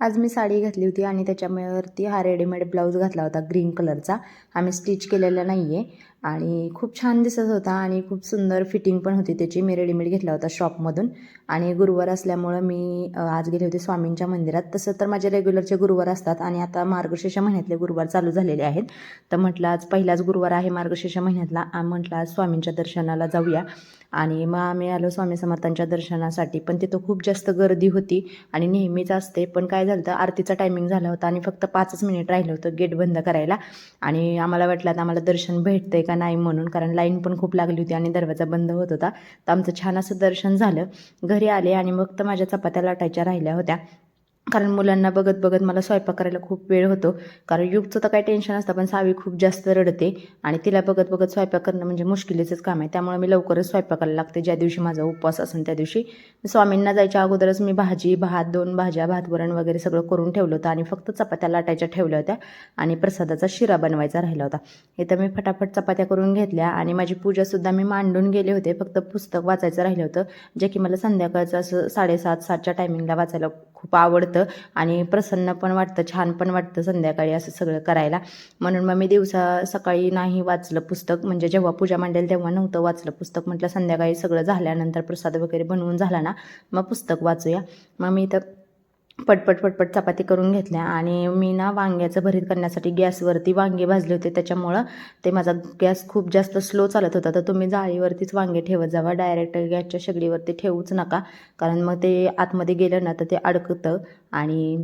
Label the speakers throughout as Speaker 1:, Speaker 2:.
Speaker 1: आज मी साडी घातली होती आणि त्याच्यावरती हा रेडीमेड ब्लाऊज घातला होता ग्रीन कलरचा. आम्ही स्टिच केलेला नाही आहे आणि खूप छान दिसत होता आणि खूप सुंदर फिटिंग पण होती त्याची. मी रेडीमेड घेतला होता शॉपमधून. आणि गुरुवार असल्यामुळं मी आज गेले होते स्वामींच्या मंदिरात. तसं तर माझे रेग्युलरचे गुरुवार असतात आणि आता मार्गशीर्ष महिन्यातले गुरुवार चालू झालेले आहेत. तर म्हटलं आज पहिलाच गुरुवार आहे मार्गशीर्ष महिन्यातला. म्हटलं आज स्वामींच्या दर्शनाला जाऊया. आणि मग आम्ही आलो स्वामी समर्थांच्या दर्शनासाठी. पण तिथं खूप जास्त गर्दी होती आणि नेहमीच असते. पण काय झालं होतं आरतीचा टायमिंग झाला होता आणि फक्त पाचच मिनिट राहिलं होतं गेट बंद करायला. आणि आम्हाला वाटलं आता आम्हाला दर्शन भेटतंय का नाही म्हणून कारण लाईन पण खूप लागली होती आणि दरवाजा बंद होत होता. तर आमचं छान असं दर्शन झालं. घरी आले आणि मग तर माझ्या चपात्या लाटायच्या राहिल्या होत्या. कारण मुलांना बघत बघत मला स्वयंपाक करायला खूप वेळ होतो. कारण युगचं तर काही टेन्शन असतं पण सावी खूप जास्त रडते आणि तिला बघत बघत स्वयंपाक करणं म्हणजे मुश्किलीचंच काम आहे. त्यामुळे मी लवकरच स्वयंपाकाला लागते. ज्या दिवशी माझा उपवास असेल त्या दिवशी स्वामींना जायच्या अगोदरच मी भाजी भात दोन भाज्या भात वरण वगैरे सगळं करून ठेवलं होतं आणि फक्त चपात्या लाटायच्या ठेवल्या होत्या आणि प्रसादाचा शिरा बनवायचा राहिला होता. इथं मी फटाफट चपात्या करून घेतल्या आणि माझी पूजासुद्धा मी मांडून गेले होते. फक्त पुस्तक वाचायचं राहिलं होतं जे की मला संध्याकाळचं असं साडेसात सातच्या टायमिंगला वाचायला खूप आवडतं आणि प्रसन्न पण वाटतं छान पण वाटतं संध्याकाळी असं सगळं करायला. म्हणून मग मी दिवसा सकाळी नाही वाचलं पुस्तक म्हणजे जेव्हा पूजा मांडेल तेव्हा नव्हतं वाचलं पुस्तक. म्हटलं संध्याकाळी सगळं झाल्यानंतर प्रसाद वगैरे बनवून झाला ना मग पुस्तक वाचूया. मग मी तर पटपट पटपट चपाती करून घेतल्या आणि मी ना वांग्याचं भरीत करण्यासाठी गॅसवरती वांगे भाजले होते. त्याच्यामुळं ते माझा गॅस खूप जास्त स्लो चालत होता. तर तुम्ही जाळीवरतीच वांगे ठेवत जावा. डायरेक्ट गॅसच्या शेगडीवरती ठेवूच नका. कारण मग ते आतमध्ये गेलं ना तर ते अडकतं आणि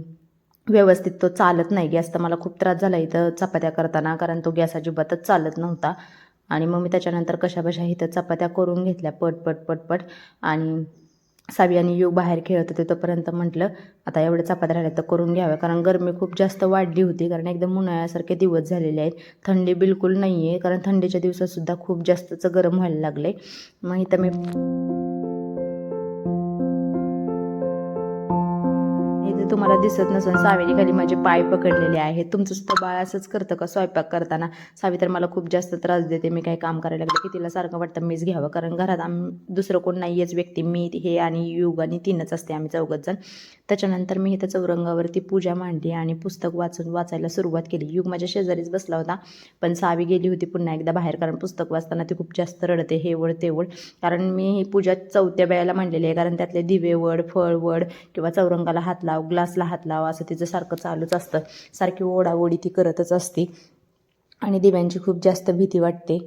Speaker 1: व्यवस्थित तो चालत नाही. गॅस तर मला खूप त्रास झाला इथं चपात्या करताना कारण तो गॅस अजिबातच चालत नव्हता. आणि मग मी त्याच्यानंतर कशा बशा इथं चपात्या करून घेतल्या पट पट पट पट आणि सावी आणि युग बाहेर खेळत होते तोपर्यंत म्हटलं आता एवढं चपात राहिल्या तर करून घ्याव्या कारण गरमी खूप जास्त वाढली होती कारण एकदम उन्हाळ्यासारखे दिवस झालेले आहेत. थंडी बिलकुल नाही आहे कारण थंडीच्या दिवसातसुद्धा खूप जास्तच गरम व्हायला लागले मग इथं मी ते तुम्हाला दिसत नसून सावेने खाली माझे पाय पकडलेले आहेत. तुमचं सुद्धा बाळ असंच करतं का स्वयंपाक करताना? सावी तर मला खूप जास्त त्रास देते मी काही काम करायला लागले की तिला सारखं वाटतं मीच घ्यावं कारण घरात आम दुसरं कोण नाही व्यक्ती. मी हे आणि युग आणि तीनच असते आम्ही चौघत जण. त्याच्यानंतर मी इथं चौरंगावरती पूजा मांडली आणि पुस्तक वाचून वाचायला सुरुवात केली. युग माझ्या शेजारीच बसला होता पण सावी गेली होती पुन्हा एकदा बाहेर कारण पुस्तक वाचताना ती खूप जास्त रडते हे वड ते वड कारण मी ही पूजा चौथ्या वेळेला मांडलेली आहे कारण त्यातले दिवे वड फळ वड किंवा चौरंगाला हात लाव ग्लासला हात लाव असं तिचं सारखं चालूच असतं. सारखी ओढाओढी ती करतच असते. आणि दिव्यांची खूप जास्त भीती वाटते.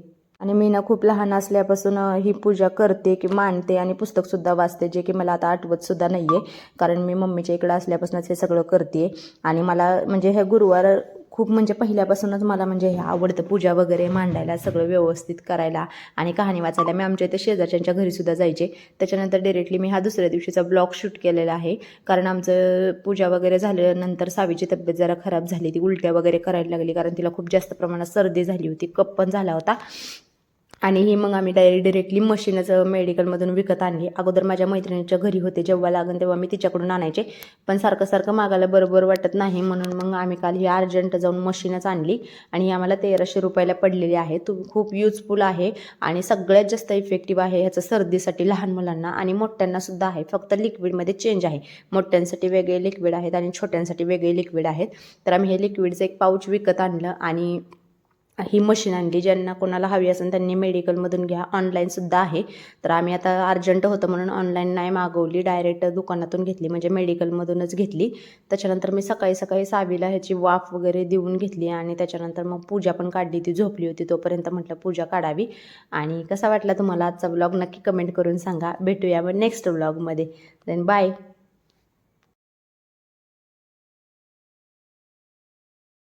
Speaker 1: आणि मी ना खूप लहान असल्यापासून ही पूजा करते की मांडते आणि पुस्तकसुद्धा वाचते जे की मला आता आठवतसुद्धा नाही आहे कारण मी मम्मीच्या इकडं असल्यापासूनच हे सगळं करते आणि मला म्हणजे हे गुरुवार खूप म्हणजे पहिल्यापासूनच मला म्हणजे हे आवडतं पूजा वगैरे मांडायला सगळं व्यवस्थित करायला आणि कहाणी वाचायला. मी आमच्या इथे शेजारच्यांच्या घरीसुद्धा जायचे. त्याच्यानंतर डिरेक्टली मी हा दुसऱ्या दिवशीचा ब्लॉग शूट केलेला आहे. कारण आमचं पूजा वगैरे झाल्यानंतर सावीची तब्येत जरा खराब झाली. ती उलट्या वगैरे करायला लागली कारण तिला खूप जास्त प्रमाणात सर्दी झाली होती. कप पण झाला होता. आणि ही मग आम्ही डायरेक्ट डिरेक्टली मशीनच मेडिकलमधून विकत आणली. अगोदर माझ्या मैत्रिणीच्या घरी होते जेव्हा लागन तेव्हा मी तिच्याकडून आणायचे. पण सारखं सारखं मागायला बरोबर वाटत नाही. म्हणून मग आम्ही काल ही अर्जंट जाऊन मशीनच आणली. आणि ही आम्हाला तेराशे रुपयाला पडलेली आहे. तू खूप युजफुल आहे. आणि सगळ्यात जास्त इफेक्टिव्ह आहे ह्याचं सर्दीसाठी लहान मुलांना. आणि मोठ्यांना सुद्धा आहे. फक्त लिक्विडमध्ये चेंज आहे. मोठ्यांसाठी वेगळे लिक्विड आहेत आणि छोट्यांसाठी वेगळे लिक्विड आहेत. तर आम्ही हे लिक्विडचं एक पाऊच विकत आणलं. आणि ही मशीन आणली ज्यांना कोणाला हवी असेल त्यांनी मेडिकलमधून घ्या. ऑनलाईनसुद्धा आहे. तर आम्ही आता अर्जंट होतं म्हणून ऑनलाईन नाही मागवली. डायरेक्ट दुकानातून घेतली म्हणजे मेडिकलमधूनच घेतली. त्याच्यानंतर मी सकाळी सकाळी सावीला ह्याची वाफ वगैरे देऊन घेतली आणि त्याच्यानंतर मग पूजा पण काढली. ती झोपली होती तोपर्यंत म्हटलं पूजा काढावी. आणि कसा वाटला तुम्हाला आजचा ब्लॉग नक्की कमेंट करून सांगा. भेटूया मग नेक्स्ट ब्लॉगमध्ये देन बाय